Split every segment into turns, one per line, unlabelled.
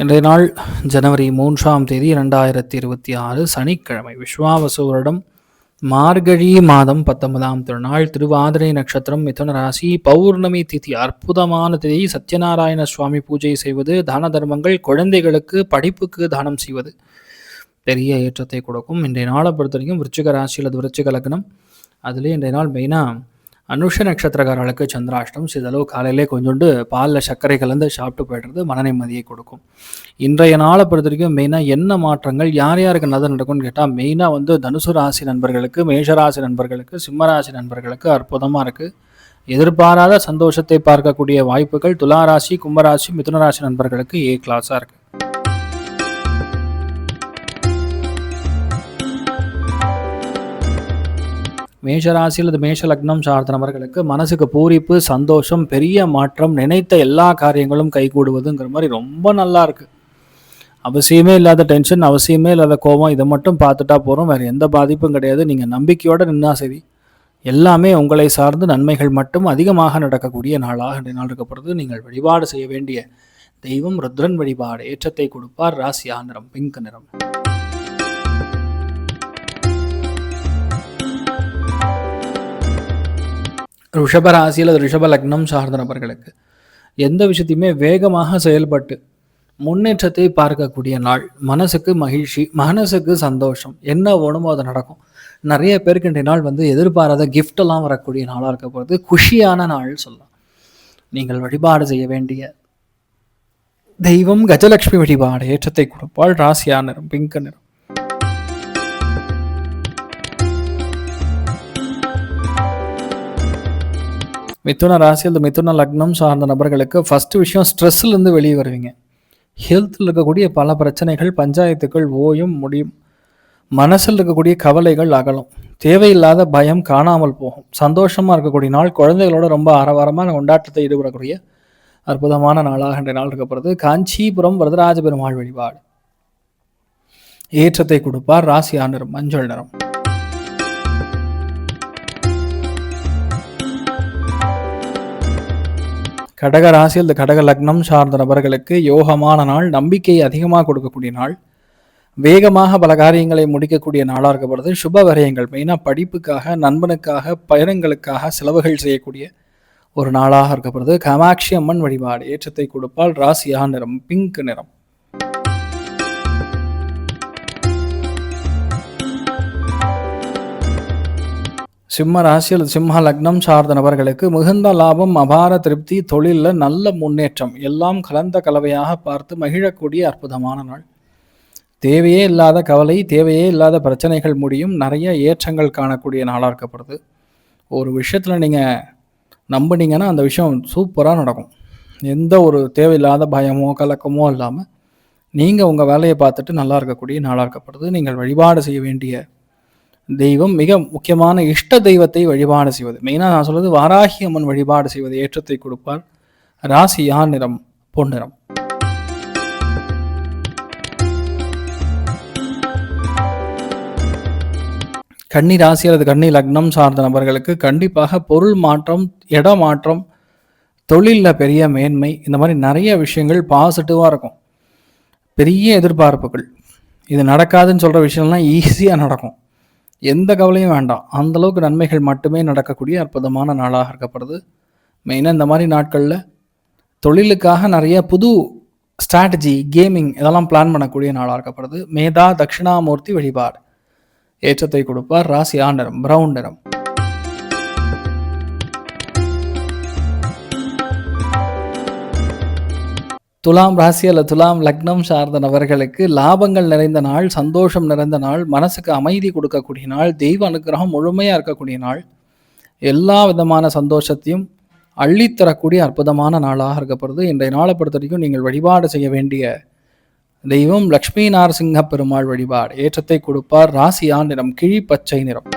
இன்றைய நாள் ஜனவரி மூன்றாம் தேதி இரண்டாயிரத்தி இருபத்தி ஆறு சனிக்கிழமை. விஸ்வாவசு வருடம் மார்கழி மாதம் பத்தொன்பதாம் திருநாள் திருவாதிரை நட்சத்திரம் மிதுன ராசி பௌர்ணமி திதி. அற்புதமான திதி. சத்யநாராயண சுவாமி பூஜை செய்வது தான தர்மங்கள் குழந்தைகளுக்கு படிப்புக்கு தானம் செய்வது பெரிய ஏற்றத்தை கொடுக்கும். இன்றைய நாளை பொறுத்த வரைக்கும் விருச்சிக ராசி அல்லது விருச்சிக லக்னம். அதுலேயே இன்றைய நாள் மெயினாக அனுஷ நட்சத்திரக்காரர்களுக்கு சந்திராஷ்டம் சிதளவு காலையிலே கொஞ்சோண்டு பாலில் சர்க்கரை கலந்து சாப்பிட்டு போய்டுறது மன நிம்மதியை கொடுக்கும். இன்றைய நாளை பொறுத்த வரைக்கும் மெயினாக என்ன மாற்றங்கள் யார் யாருக்கு நல்லது நடக்கும்னு கேட்டால் மெயினாக வந்து தனுசு ராசி நண்பர்களுக்கு மேஷராசி நண்பர்களுக்கு சிம்மராசி நண்பர்களுக்கு அற்புதமாக இருக்குது எதிர்பாராத சந்தோஷத்தை பார்க்கக்கூடிய வாய்ப்புகள் துளாராசி கும்பராசி மிதுனராசி நண்பர்களுக்கு ஏ கிளாஸாக இருக்குது மேஷராசி அல்லது மேஷ லக்னம் சார்ந்த நபர்களுக்கு மனசுக்கு பூரிப்பு சந்தோஷம் பெரிய மாற்றம் நினைத்த எல்லா காரியங்களும் கைகூடுவதுங்கிற மாதிரி ரொம்ப நல்லா இருக்கு. அவசியமே இல்லாத டென்ஷன் அவசியமே இல்லாத கோபம் இதை மட்டும் பார்த்துட்டா போகிறோம் வேறு எந்த பாதிப்பும் கிடையாது. நீங்கள் நம்பிக்கையோடு நின்னா சரி. எல்லாமே உங்களை சார்ந்து நன்மைகள் மட்டும் அதிகமாக நடக்கக்கூடிய நாளாக நாள் இருக்கப்படுறது நீங்கள் வழிபாடு செய்ய வேண்டிய தெய்வம் ருத்ரன் வழிபாடு ஏற்றத்தை கொடுப்பார். ராசியா நிறம் பிங்க் நிறம். ரிஷப ராசி அல்லது ரிஷப லக்னம் சார்ந்த நபர்களுக்கு. எந்த விஷயத்தையுமே வேகமாக செயல்பட்டு முன்னேற்றத்தை பார்க்கக்கூடிய நாள். மனசுக்கு மகிழ்ச்சி மனசுக்கு சந்தோஷம். என்ன வேணுமோ அது நடக்கும். நிறைய பேருக்கு இன்றைய நாள் வந்து எதிர்பாராத கிஃப்டெல்லாம் வரக்கூடிய நாளாக இருக்க போகிறது குஷியான நாள் சொல்லலாம். நீங்கள் வழிபாடு செய்ய வேண்டிய தெய்வம் கஜலட்சுமி வழிபாடு ஏற்றத்தை கொடுப்பாள். ராசியா நிறம் பிங்க் நிறம். மிதுன ராசி அல்லது மிதுன லக்னம் சார்ந்த நபர்களுக்கு ஃபஸ்ட்டு விஷயம் ஸ்ட்ரெஸ்லேருந்து வெளியே வருவீங்க. ஹெல்த்தில் இருக்கக்கூடிய பல பிரச்சனைகள் பஞ்சாயத்துக்கள் ஓயும் முடியும். மனசில் இருக்கக்கூடிய கவலைகள் அகலும். தேவையில்லாத பயம் காணாமல் போகும். சந்தோஷமாக இருக்கக்கூடிய நாள் குழந்தைகளோட ரொம்ப ஆரவாரமான கொண்டாட்டத்தை ஈடுபடக்கூடிய அற்புதமான நாளாக இன்றைய நாள் இருக்கப்படுறது காஞ்சிபுரம் வரதராஜ பெருமாள் வழிபாடு. ஏற்றத்தை கொடுப்பார் ராசி ஆண்டரும் மஞ்சள் நிறம். கடக ராசி இந்த கடக லக்னம் சார்ந்த நபர்களுக்கு யோகமான நாள் நம்பிக்கை அதிகமாக கொடுக்கக்கூடிய நாள் வேகமாக பல காரியங்களை முடிக்கக்கூடிய நாளாக இருக்கப்படுது. சுப வரையங்கள் மெயினாக படிப்புக்காக நண்பனுக்காக பயணங்களுக்காக செலவுகள் செய்யக்கூடிய ஒரு நாளாக இருக்கப்படுது. காமாட்சி அம்மன் வழிபாடு ஏற்றத்தை கொடுப்பால் ராசியா நிறம் பிங்க் நிறம். சிம்ம ராசி அல்லது சிம்ம லக்னம் சார்ந்த நபர்களுக்கு மிகுந்த லாபம் அபார திருப்தி தொழிலில் நல்ல முன்னேற்றம். எல்லாம் கலந்த கலவையாக பார்த்து மகிழக்கூடிய அற்புதமான நாள். தேவையே இல்லாத கவலை தேவையே இல்லாத பிரச்சனைகள் முடியும். நிறைய ஏற்றங்கள் காணக்கூடிய நாளாக இருக்கப்படுது ஒரு விஷயத்தில் நீங்கள் நம்புனீங்கன்னா அந்த விஷயம் சூப்பராக நடக்கும். எந்த ஒரு தேவையில்லாத பயமோ கலக்கமோ இல்லாமல் நீங்கள் உங்கள் வேலையை பார்த்துட்டு நல்லா இருக்கக்கூடிய நாளாக இருக்கப்படுது நீங்கள் வழிபாடு செய்ய வேண்டிய தெய்வம் மிக முக்கியமான இஷ்ட தெய்வத்தை வழிபாடு செய்வது. மெயினாக நான் சொல்வது வாராகி அம்மன் வழிபாடு செய்வது ஏற்றத்தை கொடுப்பார். ராசி யார் நிறம்? பொன்னிறம் கன்னி ராசி அல்லது கன்னி லக்னம் சார்ந்த நபர்களுக்கு கண்டிப்பாக பொருள் மாற்றம் இடமாற்றம் தொழிலில் பெரிய மேன்மை இந்த மாதிரி நிறைய விஷயங்கள் பாசிட்டிவாக இருக்கும். பெரிய எதிர்பார்ப்புகள். இது நடக்காதுன்னு சொல்கிற விஷயம்லாம் ஈஸியாக நடக்கும். எந்த கவலையும் வேண்டாம். அந்தளவுக்கு நன்மைகள் மட்டுமே நடக்கக்கூடிய அற்புதமான நாளாக இருக்கப்படுது மெயினாக இந்த மாதிரி நாட்களில் தொழிலுக்காக நிறைய புது ஸ்ட்ராட்டஜி கேமிங் இதெல்லாம் பிளான் பண்ணக்கூடிய நாளாக இருக்கப்படுது மேதா தட்சிணாமூர்த்தி வழிபாடு ஏற்றத்தை கொடுப்பார். ராசி ஆண்டரம் பிரவுன் துலாம் ராசி அல்ல துலாம் லக்னம் சார்ந்த நபர்களுக்கு லாபங்கள் நிறைந்த நாள் சந்தோஷம் நிறைந்த நாள் மனசுக்கு அமைதி கொடுக்கக்கூடிய நாள் தெய்வ அனுகிரகம் முழுமையாக இருக்கக்கூடிய நாள். எல்லா விதமான சந்தோஷத்தையும் அள்ளித்தரக்கூடிய அற்புதமான நாளாக இருக்கப்படுது. இன்றைய நாளை பொறுத்த வரைக்கும் நீங்கள் வழிபாடு செய்ய வேண்டிய தெய்வம் லக்ஷ்மி நாரசிங்க பெருமாள் வழிபாடு. ஏற்றத்தை கொடுப்பார். ராசியா நிறம் கிழி பச்சை நிறம்.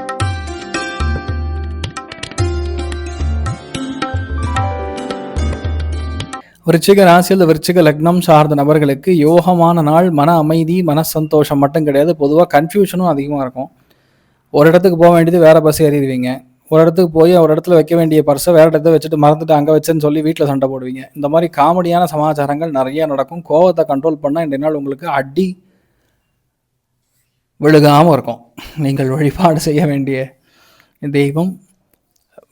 விருச்சிக ராசியில் விருச்சிக லக்னம் சார்ந்த நபர்களுக்கு யோகமான நாள் மன அமைதி மன சந்தோஷம் மட்டும் கிடையாது. பொதுவாக கன்ஃபியூஷனும் அதிகமாக இருக்கும். ஒரு இடத்துக்கு போக வேண்டியது வேற பஸ் ஏறிடுவீங்க. ஒரு இடத்துக்கு போய் ஒரு இடத்துல வைக்க வேண்டிய பர்ஸை வேற இடத்துல வச்சுட்டு மறந்துட்டு அங்கே வச்சேன்னு சொல்லி வீட்டில் சண்டை போடுவீங்க. இந்த மாதிரி காமெடியான சமாச்சாரங்கள் நிறைய நடக்கும். கோவத்தை கண்ட்ரோல் பண்ணால் இன்றைய நாள் உங்களுக்கு அடி விழுகாமல் இருக்கும். நீங்கள் வழிபாடு செய்ய வேண்டிய தெய்வம்.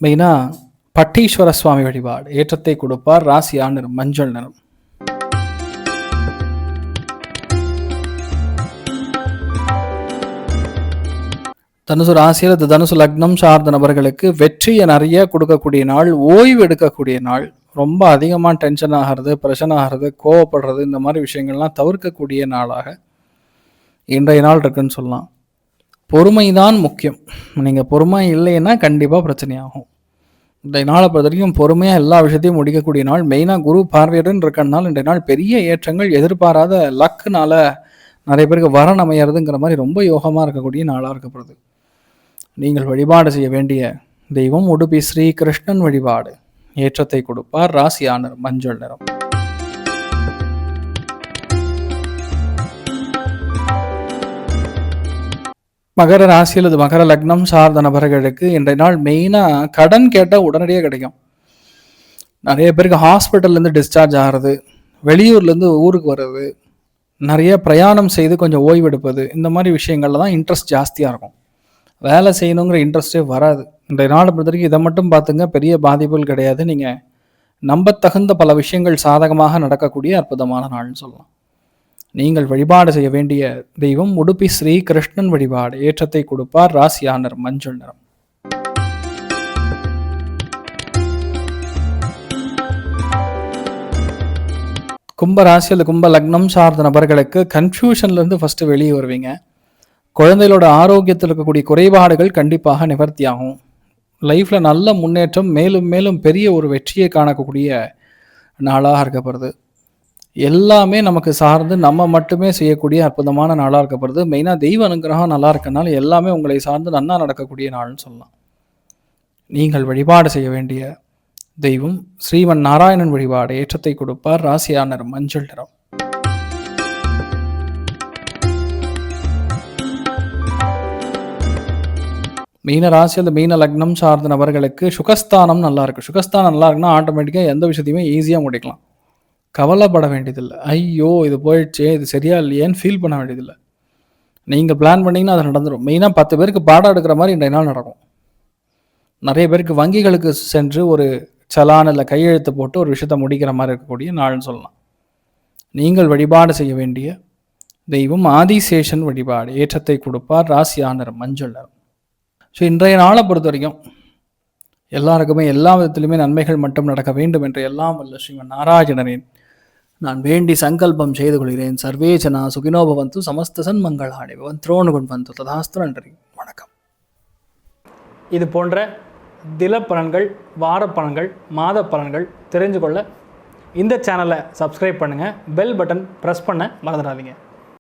மெயினாக பட்டீஸ்வர சுவாமி வழிபாடு ஏற்றத்தை கொடுப்பார் ராசியா நிறம் மஞ்சள் நிறம். தனுசு ராசியில் இந்த தனுசு லக்னம் சார்ந்த நபர்களுக்கு வெற்றியை நிறைய கொடுக்கக்கூடிய நாள் ஓய்வு எடுக்கக்கூடிய நாள். ரொம்ப அதிகமாக டென்ஷன் ஆகிறது பிரச்சனை ஆகிறது கோவப்படுறது இந்த மாதிரி விஷயங்கள்லாம் தவிர்க்கக்கூடிய நாளாக இன்றைய நாள் இருக்குன்னு சொல்லலாம். பொறுமை தான் முக்கியம். நீங்கள் பொறுமை இல்லைன்னா கண்டிப்பாக பிரச்சனையாகும். இன்றைய நாளை பொறுத்த வரைக்கும் பொறுமையாக எல்லா விஷயத்தையும் முடிக்கக்கூடிய நாள். மெயினாக குரு பார்வையுடன் இருக்கிறனால இன்றைய நாள் பெரிய ஏற்றங்கள் எதிர்பாராத லக்குனால நிறைய பேருக்கு வரன் அமையறதுங்கிற மாதிரி ரொம்ப யோகமாக இருக்கக்கூடிய நாளாக இருக்கப்படுது. நீங்கள் வழிபாடு செய்ய வேண்டிய தெய்வம் உடுப்பி ஸ்ரீ கிருஷ்ணன் வழிபாடு. ஏற்றத்தை கொடுப்பார் ராசியான மஞ்சள் நிறம். மகர ராசி அல்லது மகர லக்னம் சார்ந்த நபர்களுக்கு இன்றைய நாள் மெயினாக கடன் கேட்டால் உடனடியாக கிடைக்கும். நிறைய பேருக்கு ஹாஸ்பிட்டல்லேருந்து டிஸ்சார்ஜ் ஆகிறது வெளியூர்லேருந்து ஊருக்கு வர்றது நிறைய பிரயாணம் செய்து கொஞ்சம் ஓய்வெடுப்பது இந்த மாதிரி விஷயங்கள்ல தான் இன்ட்ரெஸ்ட் ஜாஸ்தியாக இருக்கும். வேலை செய்யணுங்கிற இன்ட்ரெஸ்டே வராது. இன்றைய நாள் பொறுத்த வரைக்கும் இதை மட்டும் பார்த்துங்க பெரிய பாதிப்புகள் கிடையாது. நீங்கள் நம்பத்தகுந்த பல விஷயங்கள் சாதகமாக நடக்கக்கூடிய அற்புதமான நாள்னு சொல்லலாம். நீங்கள் வழிபாடு செய்ய வேண்டிய தெய்வம் உடுப்பி ஸ்ரீ கிருஷ்ணன் வழிபாடு. ஏற்றத்தை கொடுப்பார் ராசியானர் மஞ்சள் நிறம். கும்ப ராசி அல்லது கும்ப லக்னம் சார்ந்த நபர்களுக்கு கன்ஃபியூஷன்லேருந்து ஃபஸ்ட்டு வெளியே வருவீங்க. குழந்தைகளோட ஆரோக்கியத்தில் இருக்கக்கூடிய குறைபாடுகள் கண்டிப்பாக நிவர்த்தியாகும். லைஃப்பில் நல்ல முன்னேற்றம் மேலும் மேலும் பெரிய ஒரு வெற்றியை காணக்கூடிய நாளாக இருக்கப்படுது எல்லாமே நமக்கு சார்ந்து நம்ம மட்டுமே செய்யக்கூடிய அற்புதமான நாளாக இருக்கப்படுது மெயினாக தெய்வ அனுகிரகம் நல்லா இருக்கனால எல்லாமே உங்களை சார்ந்து நன்னா நடக்கக்கூடிய நாள்னு சொல்லலாம். நீங்கள் வழிபாடு செய்ய வேண்டிய தெய்வம் ஸ்ரீமன் நாராயணன் வழிபாடு ஏற்றத்தை கொடுப்பார். ராசியானர் மஞ்சள் நிறம். மீன ராசி அந்த மீன லக்னம் சார்ந்த நபர்களுக்கு சுகஸ்தானம் நல்லா இருக்கு. சுகஸ்தானம் நல்லா இருக்குன்னா ஆட்டோமேட்டிக்காக எந்த விஷயத்தையுமே ஈஸியாக முடிக்கலாம். கவலைப்பட வேண்டியதில்லை. ஐயோ இது போயிடுச்சே இது சரியா இல்லையேன்னு ஃபீல் பண்ண வேண்டியதில்லை. நீங்கள் பிளான் பண்ணிங்கன்னா அது நடந்துடும் மெயினாக பத்து பேருக்கு பாடம் எடுக்கிற மாதிரி இன்றைய நாள் நடக்கும். நிறைய பேருக்கு வங்கிகளுக்கு சென்று ஒரு சலான் இல்லை கையெழுத்து போட்டு ஒரு விஷயத்தை முடிக்கிற மாதிரி இருக்கக்கூடிய நாள்னு சொல்லலாம். நீங்கள் வழிபாடு செய்ய வேண்டிய தெய்வம் ஆதிசேஷன் வழிபாடு. ஏற்றத்தை கொடுப்பார் ராசியானர் மஞ்சள் நிறம். ஸோ இன்றைய நாளை பொறுத்த வரைக்கும் எல்லாருக்குமே எல்லா விதத்திலுமே நன்மைகள் மட்டும் நடக்க வேண்டும் என்று எல்லாம் வல்ல ஸ்ரீமன் நாராயணனின் நான் வேண்டி சங்கல்பம் செய்து கொள்கிறேன். சர்வேஜனா சுகினோபவந்து சமஸ்தசன் பவந்து சமஸ்த பவன். திரோணுகுண் வந்து ததாஸ்து நன்றி. வணக்கம்.
இது போன்ற தில பலன்கள் வார பலன்கள் மாத பலன்கள் தெரிஞ்சு கொள்ள இந்த சேனலை சப்ஸ்கிரைப் பண்ணுங்கள் பெல் பட்டன் ப்ரெஸ் பண்ண மறந்துடாதீங்க.